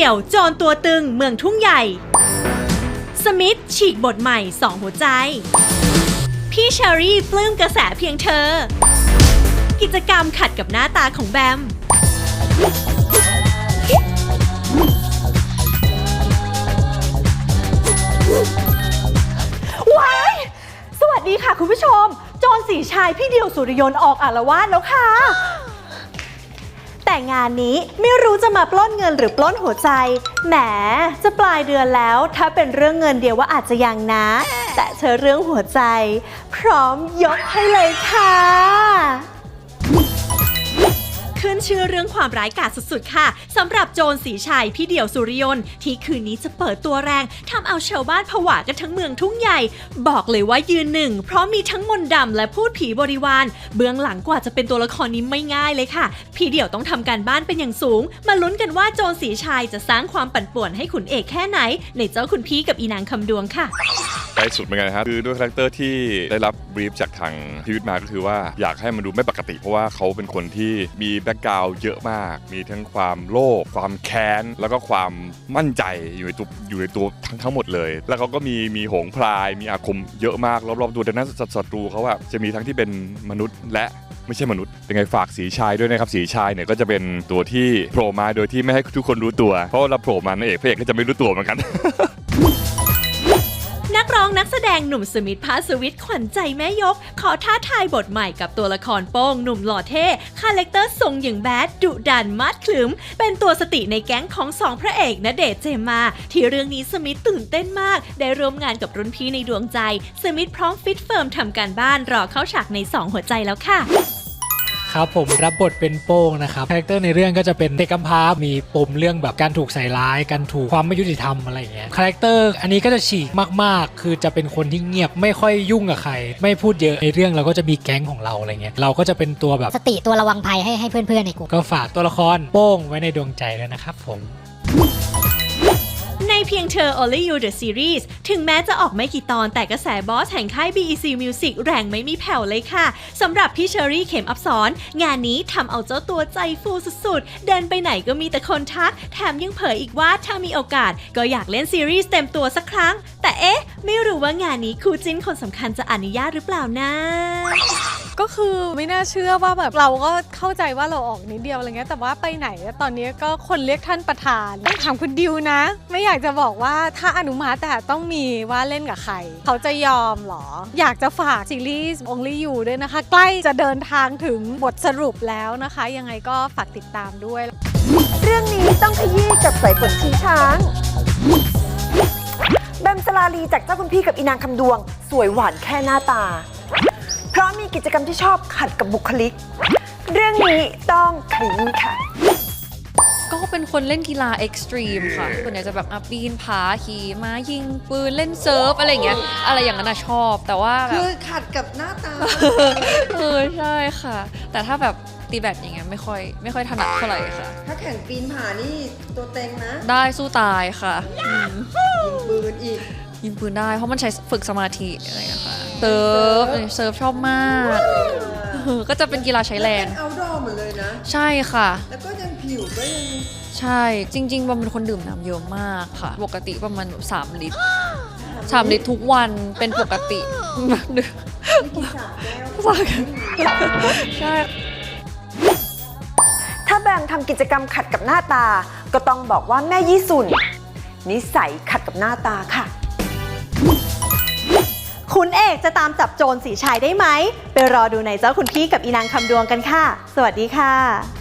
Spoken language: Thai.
เดี่ยวโจรตัวตึงเมืองทุ่งใหญ่ สมิธฉีกบทใหม่สองหัวใจ พี่เชอรี่ปลื้มกระแสเพียงเธอ กิจกรรมขัดกับหน้าตาของแบม ว้าย สวัสดีค่ะคุณผู้ชม โจรสีชายพี่เดียวสุริยนต์ออกอารวาสแล้วค่ะ แต่งานนี้ไม่รู้จะมาปล้นเงินหรือปล้นหัวใจ แหม จะปลายเดือนแล้ว ถ้าเป็นเรื่องเงินเดียวว่าอาจจะยังนะ แต่เธอเรื่องหัวใจ พร้อมยกให้เลยค่ะ ขึ้นชื่อเรื่องความร้ายกาจสุดๆค่ะสำหรับโจรสีชัยพี่เดี่ยวสุริยนต์ที่คืนนี้จะเปิดตัวแรงทำเอาชาวบ้านผวากันทั้งเมืองทุ่งใหญ่ บอกเลยว่ายืนหนึ่ง เพราะมีทั้งมนต์ดำและพูดผีบริวาร เบื้องหลังกว่าจะเป็นตัวละครนี้ไม่ง่ายเลยค่ะ พี่เดี่ยวต้องทำการบ้านเป็นอย่างสูง มาลุ้นกันว่าโจรสีชัยจะสร้างความปั่นป่วนให้ขุนเอกแค่ไหน ในเจ้าคุณพี่กับอีนางคำดวงค่ะ ใกล้สุดเหมือนกันนะครับคือด้วยคาแรคเตอร์ที่ได้รับบรีฟจากทางพิวิทมาก็คือว่าอยากให้มันดูไม่ปกติ เพราะว่าเขาเป็นคนที่มีแบ็กกราวด์เยอะมาก มีทั้งความโลภความแค้น แล้วก็ความมั่นใจอยู่ในตัวอยู่ในตัวทั้งทั้งหมดเลย แล้วเขาก็มีมีหงพลายมีอาคมเยอะมากรอบๆตัวดังนั้นศัตรูเขาอะจะมีทั้งที่เป็นมนุษย์และไม่ใช่มนุษย์ยังไงฝากสีชายด้วยนะครับสีชายเนี่ยก็จะเป็นตัวที่โผล่มาโดยที่ไม่ให้ทุกคนรู้ตัว เพราะเราโผล่มานางเอกพระเอกก็จะไม่รู้ตัวเหมือนกัน ร้องนักแสดงหนุ่มสมิธพาสวิทขวัญใจแม่ยก ขอท้าทายบทใหม่กับตัวละครโป้งหนุ่มหล่อเท่คาแรคเตอร์ทรงอย่างแบดดุดันมัดขลึม เป็นตัวสติในแก๊งของสองพระเอกณเดชเจมา ที่เรื่องนี้สมิธตื่นเต้นมาก ได้ร่วมงานกับรุ่นพี่ในดวงใจ สมิธพร้อมฟิตเฟิร์มทำการบ้านรอเข้าฉากในสองหัวใจแล้วค่ะ ครับผมรับบทเป็นโป้งนะครับคาแรคเตอร์ในเรื่องก็จะเป็นเด็กกำพร้ามีปมเรื่องแบบการถูกใส่ร้ายการถูกความไม่ยุติธรรมอะไรอย่างเงี้ยคาแรคเตอร์อันนี้ก็จะฉีกมากๆ คือจะเป็นคนที่เงียบไม่ค่อยยุ่งกับใคร ไม่พูดเยอะในเรื่องเราก็จะมีแก๊งของเราอะไรเงี้ยเราก็จะเป็นตัวแบบสติตัวระวังภัยให้ให้เพื่อนๆในกลุ่มก็ฝากตัวละครโป้งไว้ในดวงใจด้วยนะครับผม ในเพียงเธอ Only You The Series ถึงแม้จะออกไม่กี่ตอนแต่กระแสบอสแห่งค่าย BEC Music แรงไม่มีแผ่วเลยค่ะสำหรับพี่เชอรี่เข็มอับสอนงานนี้ทำเอาเจ้าตัวใจฟูสุดๆ เดินไปไหนก็มีแต่คนทัก แถมยังเผยอีกว่าถ้ามีโอกาสก็อยากเล่นซีรีส์เต็มตัวสักครั้ง แต่เอ๊ะ ไม่รู้ว่างานนี้คู่จิ้นคนสำคัญจะอนุญาตหรือเปล่านะ ก็คือไม่น่าเชื่อว่าแบบเราก็เข้าใจว่าเราออกนิดเดียวอะไรเงี้ยแต่ว่าไปไหนตอนนี้ก็คนเรียกท่านประธานต้องถามคุณดิวนะ ไม่อยากจะบอกว่าถ้าอนุมัติแต่ต้องมีว่าเล่นกับใคร เขาจะยอมหรอ อยากจะฝากซีรีส์ Only You ด้วยนะคะ ใกล้จะเดินทางถึงบทสรุปแล้วนะคะ ยังไงก็ฝากติดตามด้วย เรื่องนี้ต้องขยี้กับสายฝนชี้ช้างแบมสลาลีจากเจ้าคุณพี่กับอีนางคำดวง สวยหวานแค่หน้าตา เพราะมีกิจกรรมที่ชอบขัดกับบุคลิก เรื่องนี้ต้องขยี้ค่ะ ก็เป็นคนเล่นกีฬาเอ็กซ์ตรีมค่ะส่วนใหญ่จะแบบอะปีนผาขี่ม้ายิงปืนเล่นเซิร์ฟอะไรอย่างเงี้ย อะไรอย่างนั้นนะชอบ แต่ว่าแบคืบอขัดกับหน้าตา เออใช่ค่ะ แต่ถ้าแบบตีแบดอย่างเงี้ยไม่ค่อยไม่ค่อยถนัดเท่าไหร่ค่ะ ถ้าแข่งปีนผานี่ตัวเต็งนะได้สู้ตายค่ะอืม ยิงปืนอีก ยิงปืนได้ เพราะมันใช้ฝึกสมาธิอะไรอย่างเงี้ยค่ะเซิร์ฟเออเซิร์ฟชอบมากเออก็จะเป็นกีฬาใช้แรงเป็น outdoor หมดเลยนะ ใช่ค่ะ แล้วก็ยังผิวก็ยังใช่จริงๆบอมเป็นคนดื่มน้ำเยอะมากค่ะ ปกติประมาณสามลิตรสามลิตรทุกวันเป็นปกตินี่กินสามแก้วฝากใช่ถ้าแบมทำกิจกรรมขัดกับหน้าตา ก็ต้องบอกว่าแม่ยี่สุนนิสัยขัดกับหน้าตาค่ะ คุณเอกจะตามจับโจรสีชายได้ไหม ไปรอดูในเจ้าคุณพี่กับอีนางคำดวงกันค่ะ สวัสดีค่ะ